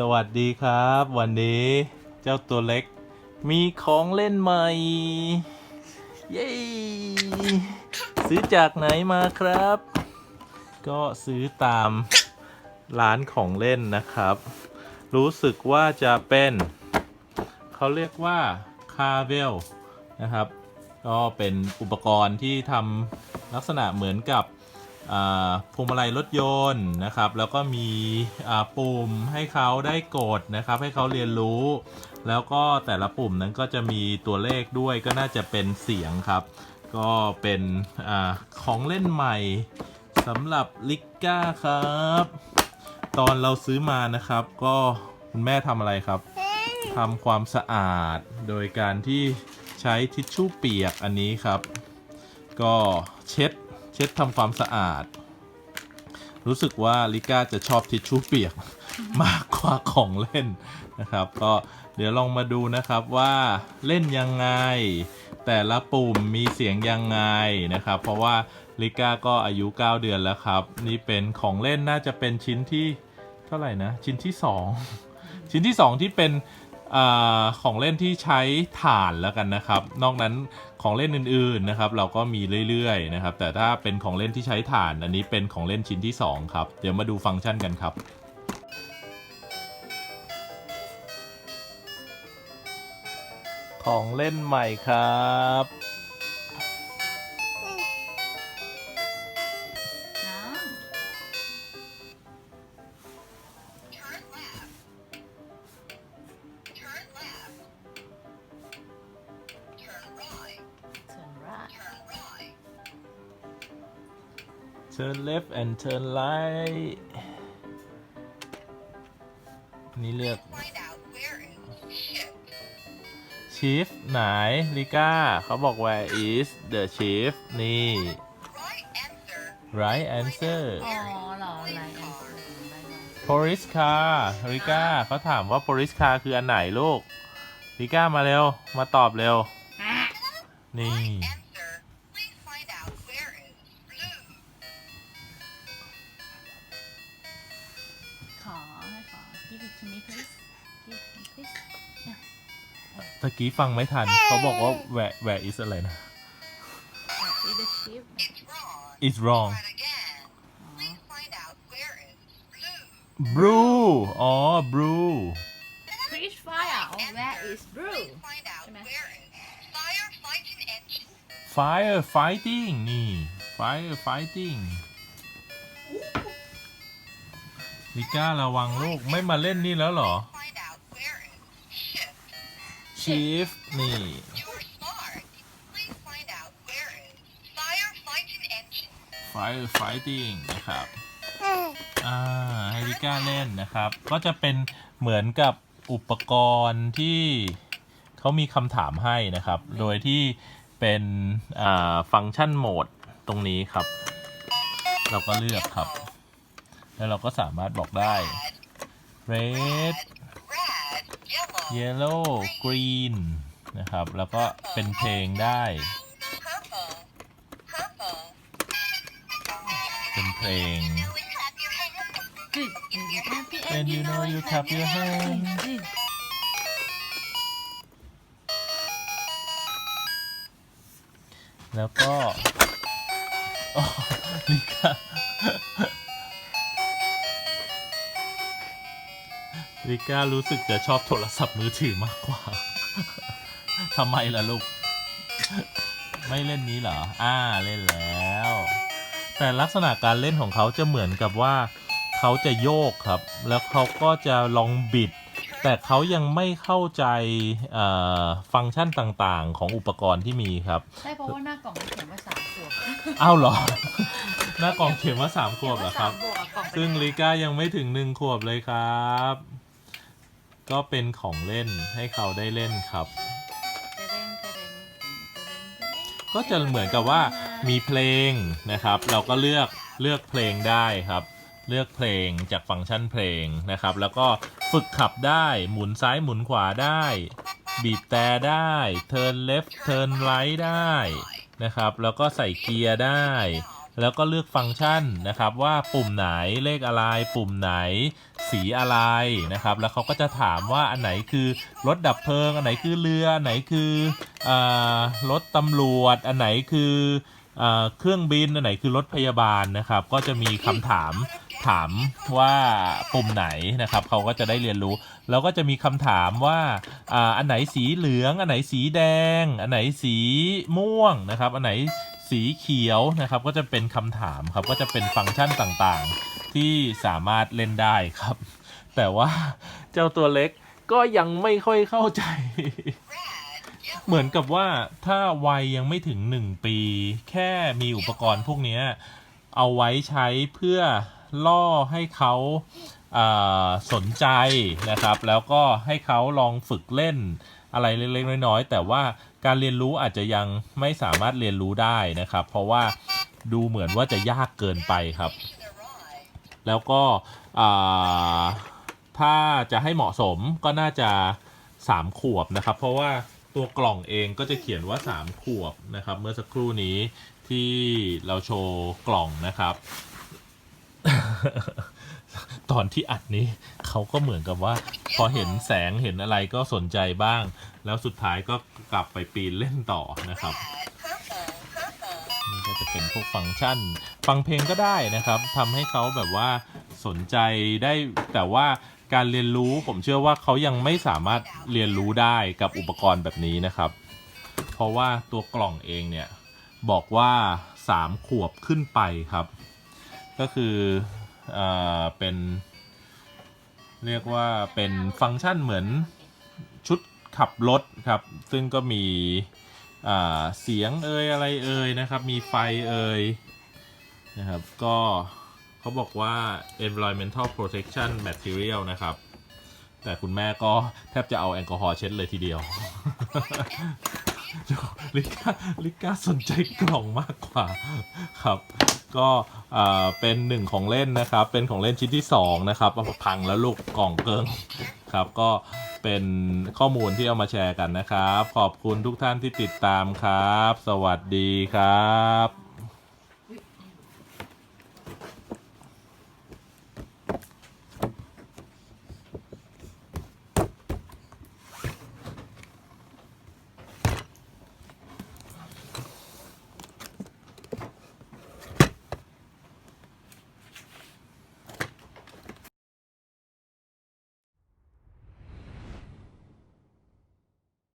สวัสดีครับ วันนี้เจ้าตัวเล็ก มีของเล่นใหม่ เย้ ซื้อจากไหนมาครับ ก็ซื้อตามร้านของเล่นนะครับ รู้สึกว่าจะเป็น เขาเรียกว่าคาเวลนะครับ ก็เป็นอุปกรณ์ที่ทำลักษณะเหมือนกับ พวงมาลัยรถยนต์นะครับ แล้วก็มีอ่าปุ่มให้เขาได้กดนะครับ ให้เขาเรียนรู้ แล้วก็แต่ละปุ่มนั้นก็จะมีตัวเลขด้วยก็น่าจะเป็นเสียงครับ ก็เป็นอาของเล่นใหม่สำหรับลิก้าครับ ตอนเราซื้อมานะครับ ก็คุณแม่ทำอะไรครับทำความสะอาดโดยการที่ใช้ทิชชู่เปียกอันนี้ครับ ก็เช็ด เช็ดทำความสะอาด รู้สึกว่าลิก้าจะชอบทิชชู่เปียกมากกว่าของเล่นนะครับ ก็เดี๋ยวลองมาดูนะครับว่าเล่นยังไง แต่ละปุ่มมีเสียงยังไงนะครับ เพราะว่าลิก้าก็อายุ 9 เดือนแล้วครับ นี่เป็นของเล่นน่าจะเป็นชิ้นที่เท่าไหร่นะ ชิ้นที่ 2 ชิ้นที่ 2 ที่เป็น ของเล่นที่ใช้ฐานแล้วกันนะครับ นอกนั้นของเล่นอื่นๆนะครับ เราก็มีเรื่อยๆนะครับ แต่ถ้าเป็นของเล่นที่ใช้ฐาน อันนี้เป็นของเล่นชิ้นที่ 2 ครับ เดี๋ยวมาดูฟังก์ชันกันครับของเล่นใหม่ครับ turn left and turn right นี่เลือก Find out where is shift. shift ไหนลิก้าเขาบอก where is the shift นี่ Right answer. right answer อ๋อเหรออะไรอันคืออะไรวะ police car ลิก้าเขาถามว่า police car คืออันไหนลูกลิก้ามาเร็ว มาตอบเร็วอะนี่ give it to me please give it to me please ตะกี้ฟังไม่ทัน เขาบอกว่า where where is อะไรนะ What is the ship It's wrong. is wrong Try it again. Please find out where is blue. blue อ๋อ blue Please find out where is blue Please find out Come on. where is firefighting engine. fire fighting นี่ fire fighting ลิก้าระวังลูกไม่มาเล่นนี่แล้วเหรอ Find out where is shift. shift นี่ You're smart. Please find out where is firefighting engine. fire fighting นะครับอ่าให้ลิก้าเล่นนะครับ ก็จะเป็นเหมือนกับอุปกรณ์ที่เขามีคำถามให้นะครับ โดยที่เป็นอ่าฟังก์ชันโหมดตรงนี้ครับ เราก็เลือกครับ แล้วเราก็สามารถบอกได้ red yellow green นะครับ แล้วก็เป็นเพลงได้ เป็นเพลง and you know you clap your hands แล้วก็อ๋อนี่ค่ะ ลิก้ารู้สึกจะชอบโทรศัพท์มือถือมากกว่า ทำไมล่ะลูก ไม่เล่นนี้เหรอ อ่าเล่นแล้ว แต่ลักษณะการเล่นของเขาจะเหมือนกับว่า เขาจะโยกครับ แล้วเขาก็จะลองบิด แต่เขายังไม่เข้าใจเอ่อฟังก์ชันต่างๆ ของอุปกรณ์ที่มีครับ ใช่เพราะว่าหน้ากล่องมันเขียนว่าสามขวบอ้าวเหรอ หน้ากล่องเขียนว่าสามขวบเหรอครับ เขียนว่าสามบว กองซึ่งลิก้ายังไม่ถึงหนึ่งขวบเลยครับ ก็เป็นของเล่นให้เขาได้เล่นครับ ก็จะเหมือนกับว่ามีเพลงนะครับ เราก็เลือกเลือกเพลงได้ครับ เลือกเพลงจากฟังก์ชันเพลงนะครับ แล้วก็ฝึกขับได้หมุนซ้ายหมุนขวาได้ บีบแต่ได้เทิร์นเลฟเทิร์นไรท์ได้นะครับ แล้วก็ใส่เกียร์ได้ แล้วก็เลือกฟังก์ชันนะครับว่าปุ่มไหนเลขอะไร ปุ่มไหน สีอะไรนะครับ แล้วเขาก็จะถามว่าอันไหนคือรถดับเพลิง อันไหนคือเรืออันไหนคืออรถตำรวจ อันไหนคืออเครื่องบินอันไหนคือรถพยาบาลนะครับ ก็จะมีคำถามถามว่าปุ่มไหนนะครับเขาก็จะได้เรียนรู้ แล้วก็จะมีคำถามว่าอันไหนสีเหลือง อันไหนสีแดง อันไหนสีม่วงนะครับ อันไหน สีเขียวนะครับ ก็จะเป็นคำถามครับ ก็จะเป็นฟังก์ชันต่างๆ ที่สามารถเล่นได้ครับ แต่ว่าเจ้าตัวเล็กก็ยังไม่ค่อยเข้าใจ เหมือนกับว่าถ้าวัยยังไม่ถึง1ปี แค่มีอุปกรณ์พวกนี้เอาไว้ใช้เพื่อล่อให้เขา สนใจนะครับ แล้วก็ให้เขาลองฝึกเล่นอะไรเล็กๆน้อยๆ แต่ว่าการเรียนรู้อาจจะยังไม่สามารถเรียนรู้ได้นะครับ เพราะว่าดูเหมือนว่าจะยากเกินไปครับ แล้วก็ถ้าจะให้เหมาะสมก็น่าจะ 3 ขวบนะครับ เพราะว่าตัวกล่องเองก็จะเขียนว่า 3 ขวบนะครับ เมื่อสักครู่นี้ที่เราโชว์กล่องนะครับ ตอนที่อัดนี้เขาก็เหมือนกับว่า พอเห็นแสงเห็นอะไรก็สนใจบ้าง แล้วสุดท้ายก็กลับไปปีนเล่นต่อนะครับนี่ก็จะเป็นพวกฟังก์ชัน ฟังเพลงก็ได้นะครับทำให้เขาแบบว่าสนใจได้แต่ว่าการเรียนรู้ผมเชื่อว่าเขายังไม่สามารถเรียนรู้ได้กับอุปกรณ์แบบนี้นะครับ เพราะว่าตัวกล่องเองเนี่ยบอกว่า 3 ขวบขึ้นไปครับ ก็คือ เป็นเรียกว่าเป็นฟังก์ชันเหมือนชุดขับรถครับ ซึ่งก็มีเสียงเอ่ยอะไรเอ่ยนะครับ มีไฟเอ่ยนะครับ ก็เขาบอกว่า environmental protection material นะครับ แต่คุณแม่ก็แทบจะเอาแอลกอฮอล์เช็ดเลยทีเดียว ลิก้าลิก้าสนใจกล่องมากกว่าครับ ก็เป็นหนึ่งของเล่นนะครับ เป็นของเล่นชิ้นที่สองนะครับพังแล้วลูกกล่องเกิงครับก็เป็นข้อมูลที่เอามาแชร์กันนะครับ ขอบคุณทุกท่านที่ติดตามครับ สวัสดีครับ